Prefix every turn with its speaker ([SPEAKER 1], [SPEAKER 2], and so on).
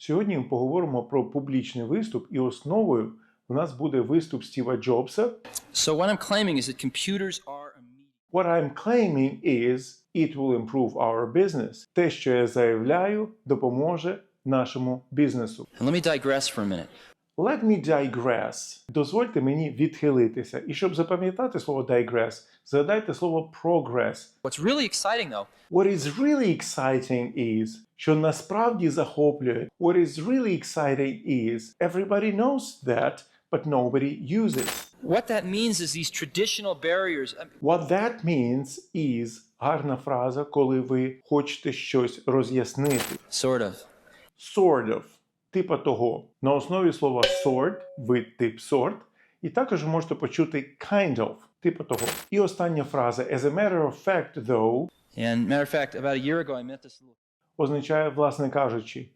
[SPEAKER 1] Сьогодні ми поговоримо про публічний виступ, і основою у нас буде виступ Стіва Джобса.
[SPEAKER 2] So what I'm claiming is that computers are immediate.
[SPEAKER 1] What I'm claiming is it will improve our business. Те, що я заявляю, допоможе нашому бізнесу.
[SPEAKER 2] And let me digress for a minute.
[SPEAKER 1] Let me digress. Дозвольте мені відхилитися. І щоб запам'ятати слово digress, згадайте слово progress.
[SPEAKER 2] What's really exciting though
[SPEAKER 1] What is really exciting is, що насправді захоплює. What is really exciting is, everybody knows that, but nobody uses.
[SPEAKER 2] What that means is these traditional barriers. I mean,
[SPEAKER 1] What that means is гарна фраза, коли ви хочете щось роз'яснити.
[SPEAKER 2] sort of.
[SPEAKER 1] Sort of. Типа того. На основі слова sort, вид тип сорт, і також ви можете почути kind of, типа того. І остання фраза as a matter of fact, though,
[SPEAKER 2] And matter of fact, about a year ago, I met this little
[SPEAKER 1] означає, власне кажучи,